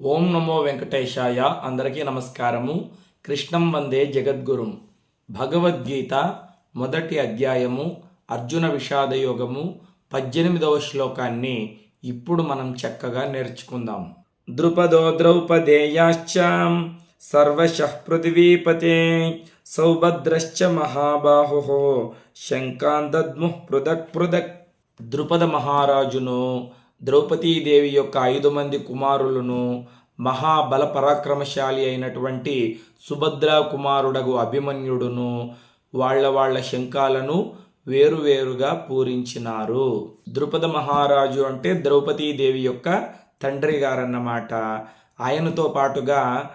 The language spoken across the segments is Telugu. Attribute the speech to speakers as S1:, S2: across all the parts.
S1: ఓం నమో వెంకటేశాయ. అందరికీ నమస్కారము. కృష్ణం వందే జగద్గురుం. భగవద్గీత మొదటి అధ్యాయము అర్జున విషాదయోగము పద్దెనిమిదవ శ్లోకాన్ని ఇప్పుడు మనం చక్కగా నేర్చుకుందాం. ద్రుపదో ద్రౌపదేయాశ్చాం సర్వశః పృథివీపతే సౌభద్రశ్చ మహాబాహు శంకాన్ దద్ముః పృథక్ పృథక్. ద్రుపద మహారాజును ద్రౌపదీదేవి యొక్క ఐదు మంది కుమారులను మహాబల పరాక్రమశాలి అయినటువంటి సుభద్ర కుమారుడగు అభిమన్యుడును వాళ్ళ వాళ్ళ శంఖాలను వేరువేరుగా పూరించినారు. ద్రుపద మహారాజు అంటే ద్రౌపదీదేవి యొక్క తండ్రి గారన్నమాట. ఆయనతో పాటుగా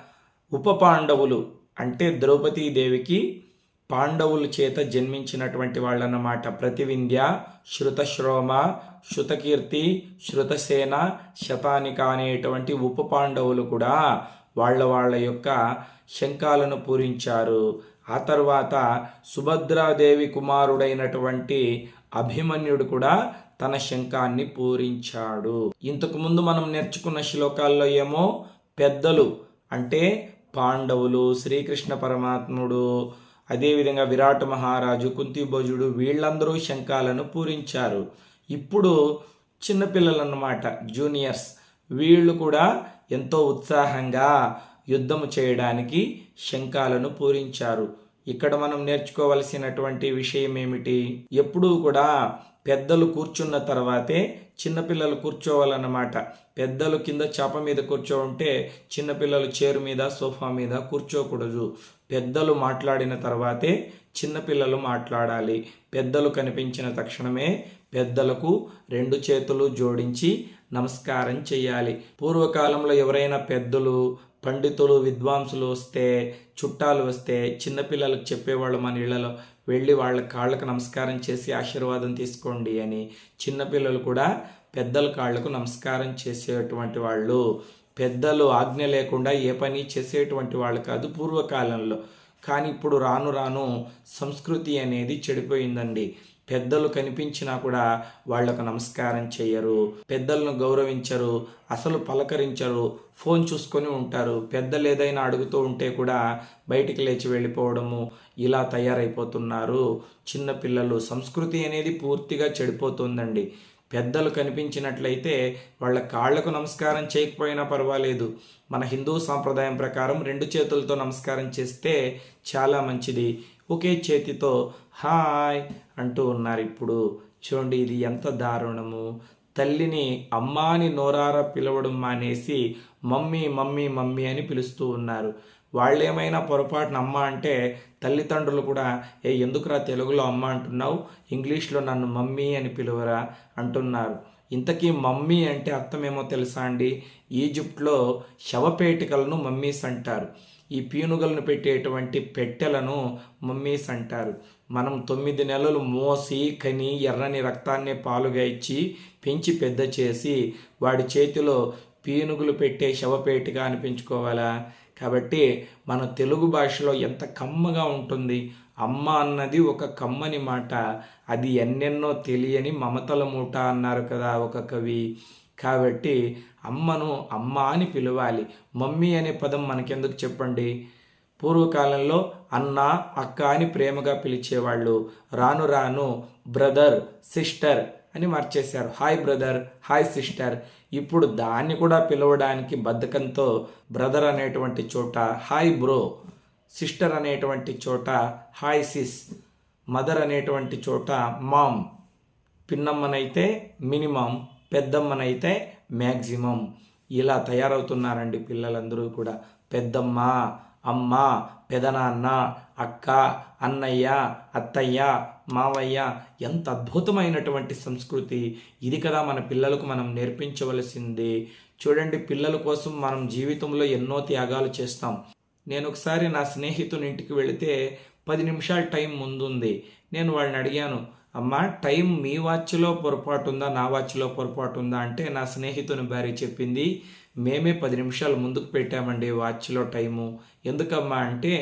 S1: ఉప పాండవులు అంటే ద్రౌపదీదేవికి పాండవుల చేత జన్మించినటువంటి వాళ్ళన్నమాట. ప్రతివింధ్య శృతశ్రోమ శృతకీర్తి శృతసేన శతానిక అనేటువంటి ఉప పాండవులు కూడా వాళ్ళ వాళ్ళ యొక్క శంఖాలను పూరించారు. ఆ తర్వాత సుభద్రాదేవి కుమారుడైనటువంటి అభిమన్యుడు కూడా తన శంఖాన్ని పూరించాడు. ఇంతకుముందు మనం నేర్చుకున్న శ్లోకాల్లో ఏమో? పెద్దలు అంటే పాండవులు శ్రీకృష్ణ పరమాత్ముడు అదేవిధంగా విరాట్ మహారాజు కుంతిభోజుడు వీళ్ళందరూ శంఖాలను పూరించారు. ఇప్పుడు చిన్నపిల్లలు అన్నమాట జూనియర్స్. వీళ్ళు కూడా ఎంతో ఉత్సాహంగా యుద్ధము చేయడానికి శంఖాలను పూరించారు. ఇక్కడ మనం నేర్చుకోవలసినటువంటి విషయం ఏమిటి ఎప్పుడూ కూడా పెద్దలు కూర్చున్న తర్వాతే చిన్నపిల్లలు కూర్చోవాలన్నమాట. పెద్దలు కింద చేప మీద కూర్చో ఉంటే చిన్నపిల్లలు చైర్ మీద సోఫా మీద కూర్చోకూడదు. పెద్దలు మాట్లాడిన తర్వాతే చిన్నపిల్లలు మాట్లాడాలి. పెద్దలు కనిపించిన తక్షణమే పెద్దలకు రెండు చేతులు జోడించి నమస్కారం చేయాలి పూర్వకాలంలో ఎవరైనా పెద్దలు పండితులు విద్వాంసులు వస్తే చుట్టాలు వస్తే చిన్నపిల్లలకు చెప్పేవాళ్ళు మన ఇళ్ళలో వెళ్ళి వాళ్ళ కాళ్ళకు నమస్కారం చేసి ఆశీర్వాదం తీసుకోండి అని చిన్నపిల్లలు కూడా పెద్దల కాళ్ళకు నమస్కారం చేసేటువంటి వాళ్ళు. పెద్దలు ఆజ్ఞ లేకుండా ఏ పని చేసేటువంటి వాళ్ళు కాదు పూర్వకాలంలో. కానీ ఇప్పుడు రాను రాను సంస్కృతి అనేది చెడిపోయిందండి. పెద్దలు కనిపించినా కూడా వాళ్ళకు నమస్కారం చేయరు పెద్దలను గౌరవించరు అసలు పలకరించరు ఫోన్ చూసుకొని ఉంటారు. పెద్దలు ఏదైనా అడుగుతూ ఉంటే కూడా బయటికి లేచి వెళ్ళిపోవడము ఇలా తయారైపోతున్నారు. చిన్నపిల్లలు సంస్కృతి అనేది పూర్తిగా చెడిపోతుందండి. పెద్దలు కనిపించినట్లయితే వాళ్ళ కాళ్ళకు నమస్కారం చేయకపోయినా పర్వాలేదు. మన హిందూ సాంప్రదాయం ప్రకారం రెండు చేతులతో నమస్కారం చేస్తే చాలా మంచిది. ఒకే చేతితో హాయ్ అంటూ ఉన్నారు ఇప్పుడు. చూడండి ఇది ఎంత దారుణము. తల్లిని అమ్మాని నోరార పిలవడం మానేసి మమ్మీ మమ్మీ మమ్మీ అని పిలుస్తూ ఉన్నారు. వాళ్ళేమైనా పొరపాటున అమ్మ అంటే తల్లిదండ్రులు కూడా ఏ ఎందుకురా తెలుగులో అమ్మ అంటున్నావు? ఇంగ్లీష్లో నన్ను మమ్మీ అని పిలువరా? అంటున్నారు. ఇంతకీ మమ్మీ అంటే అర్థమేమో తెలుసా అండి? ఈజిప్ట్లో శవపేటికలను మమ్మీస్ అంటారు. ఈ పీనుగలను పెట్టేటువంటి పెట్టెలను మమ్మీస్ అంటారు. మనం తొమ్మిది నెలలు మోసి కని ఎర్రని రక్తాన్ని పాలుగా ఇచ్చి పెంచి పెద్ద చేసి వాడి చేతిలో పీనుగులు పెట్టే శవపేటిగా అనిపించుకోవాలా? కాబట్టి మన తెలుగు భాషలో ఎంత కమ్మగా ఉంటుంది. అమ్మ అన్నది ఒక కమ్మని మాట. అది ఎన్నెన్నో తెలియని మమతల మూట అన్నారు కదా ఒక కవి. కాబట్టి అమ్మను అమ్మ అని పిలవాలి. మమ్మీ అనే పదం మనకెందుకు చెప్పండి? పూర్వకాలంలో అన్న అక్క అని ప్రేమగా పిలిచేవాళ్ళు. రాను రాను బ్రదర్ సిస్టర్ అని మార్చేశారు. Hi brother hi sister. ఇప్పుడు దాన్ని కూడా పిలవడానికి బద్ధకంతో బ్రదర్ అనేటువంటి చోట హాయ్ బ్రో. సిస్టర్ అనేటువంటి చోట హాయ్ సిస్. మదర్ అనేటువంటి చోట మామ్. పిన్నమ్మనైతే మినిమం పెద్దమ్మనైతే మ్యాక్సిమం ఇలా తయారవుతున్నారండి పిల్లలందరూ కూడా. పెద్దమ్మ అమ్మ పెదనాన్న అక్క అన్నయ్య అత్తయ్య మావయ్య ఎంత అద్భుతమైనటువంటి సంస్కృతి. ఇది కదా మన పిల్లలకు మనం నేర్పించవలసింది. చూడండి పిల్లల కోసం మనం జీవితంలో ఎన్నో త్యాగాలు చేస్తాం. నేను ఒకసారి నా స్నేహితుని ఇంటికి వెళితే పది నిమిషాల టైం ముందుంది. నేను వాళ్ళని అడిగాను అమ్మ టైం మీ వాచ్లో పొరపాటు ఉందా నా వాచ్లో పొరపాటు ఉందా అంటే నా స్నేహితుని భార్య చెప్పింది మేమే పది నిమిషాలు ముందుకు పెట్టామండి వాచ్లో టైము. ఎందుకమ్మా అంటే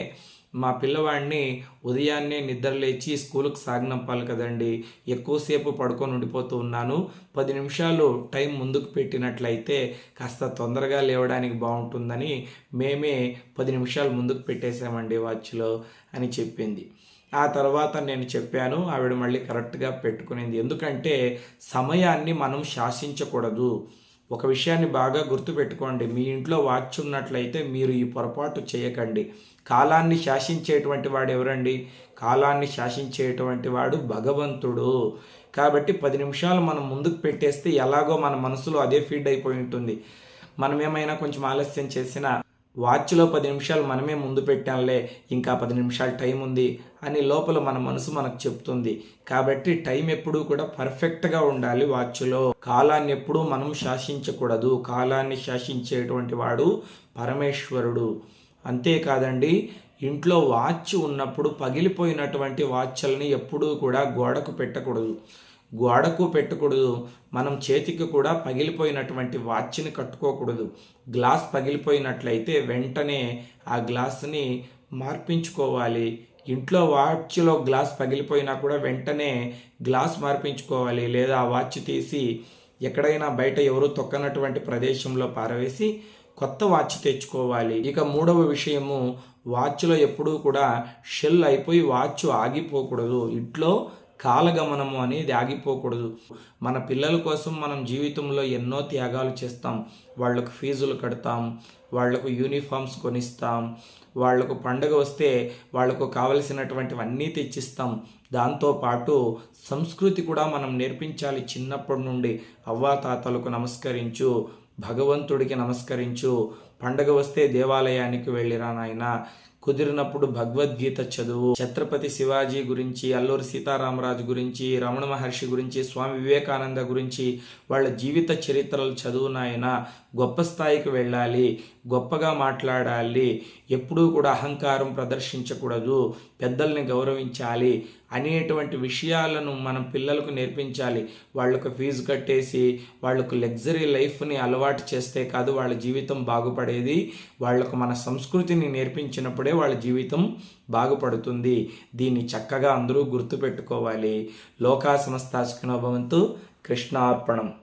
S1: మా పిల్లవాడిని ఉదయాన్నే నిద్ర లేచి స్కూల్కి సాగనంపాలి కదండి. ఎక్కువసేపు పడుకొని ఉండిపోతూ ఉన్నాను. పది నిమిషాలు టైం ముందుకు పెట్టినట్లయితే కాస్త తొందరగా లేవడానికి బాగుంటుందని మేమే పది నిమిషాలు ముందుకు పెట్టేశామండి వాచ్లో అని చెప్పింది. ఆ తర్వాత నేను చెప్పాను ఆవిడ మళ్ళీ కరెక్ట్గా పెట్టుకునేది. ఎందుకంటే సమయాన్ని మనం శాసించకూడదు. ఒక విషయాన్ని బాగా గుర్తుపెట్టుకోండి. మీ ఇంట్లో వాచ్ ఉన్నట్లయితే మీరు ఈ పొరపాటు చేయకండి. కాలాన్ని శాసించేటువంటి వాడు ఎవరండి? కాలాన్ని శాసించేటువంటి వాడు భగవంతుడు. కాబట్టి పది నిమిషాలు మనం ముందుకు పెట్టేస్తే ఎలాగో మన మనసులో అదే ఫీడ్ అయిపోయి ఉంటుంది. మనం ఏమైనా కొంచెం ఆలస్యం చేసినా వాచ్లో పది నిమిషాలు మనమే ముందు పెట్టాంలే ఇంకా పది నిమిషాలు టైం ఉంది అని లోపల మన మనసు మనకు చెప్తుంది. కాబట్టి టైం ఎప్పుడూ కూడా పర్ఫెక్ట్గా ఉండాలి వాచ్లో. కాలాన్ని ఎప్పుడూ మనం శాసించకూడదు. కాలాన్ని శాసించేటువంటి వాడు పరమేశ్వరుడు. అంతేకాదండి ఇంట్లో వాచ్ ఉన్నప్పుడు పగిలిపోయినటువంటి వాచ్ల్ని ఎప్పుడూ కూడా గోడకు పెట్టకూడదు. గోడకు పెట్టకూడదు. మనం చేతికి కూడా పగిలిపోయినటువంటి వాచ్ని కట్టుకోకూడదు. గ్లాస్ పగిలిపోయినట్లయితే వెంటనే ఆ గ్లాస్ని మార్పించుకోవాలి. ఇంట్లో వాచ్లో గ్లాస్ పగిలిపోయినా కూడా వెంటనే గ్లాస్ మార్పించుకోవాలి. లేదా ఆ వాచ్ తీసి ఎక్కడైనా బయట ఎవరు తొక్కనటువంటి ప్రదేశంలో పారవేసి కొత్త వాచ్ తెచ్చుకోవాలి. ఇక మూడవ విషయము వాచ్లో ఎప్పుడూ కూడా షెల్ అయిపోయి వాచ్ ఆగిపోకూడదు. ఇంట్లో కాలగమనము అనేది ఆగిపోకూడదు మన పిల్లల కోసం మనం జీవితంలో ఎన్నో త్యాగాలు చేస్తాం. వాళ్ళకు ఫీజులు కడతాం. వాళ్ళకు యూనిఫామ్స్ కొనిస్తాం. వాళ్ళకు పండగ వస్తే వాళ్ళకు కావలసినటువంటివన్నీ తెచ్చిస్తాం. దాంతోపాటు సంస్కృతి కూడా మనం నేర్పించాలి చిన్నప్పటి నుండి. అవ్వాతాతలకు నమస్కరించు భగవంతుడికి నమస్కరించు పండగ వస్తే దేవాలయానికి వెళ్ళిరా నాయన. కుదిరినప్పుడు భగవద్గీత చదువు. ఛత్రపతి శివాజీ గురించి అల్లూరి సీతారామరాజు గురించి రమణ మహర్షి గురించి స్వామి వివేకానంద గురించి వాళ్ళ జీవిత చరిత్రలు చదువు నాయన. గొప్ప స్థాయికి వెళ్ళాలి గొప్పగా మాట్లాడాలి ఎప్పుడూ కూడా అహంకారం ప్రదర్శించకూడదు పెద్దల్ని గౌరవించాలి అనేటువంటి విషయాలను మనం పిల్లలకు నేర్పించాలి. వాళ్ళకు ఫీజు కట్టేసి వాళ్ళకు లగ్జరీ లైఫ్ని అలవాటు చేస్తే కాదు వాళ్ళ జీవితం బాగుపడేది. వాళ్ళకు మన సంస్కృతిని నేర్పించినప్పుడే వాళ్ళ జీవితం బాగుపడుతుంది. దీన్ని చక్కగా అందరూ గుర్తుపెట్టుకోవాలి. లోకా సమస్తాసుకునోభవంతు కృష్ణార్పణం.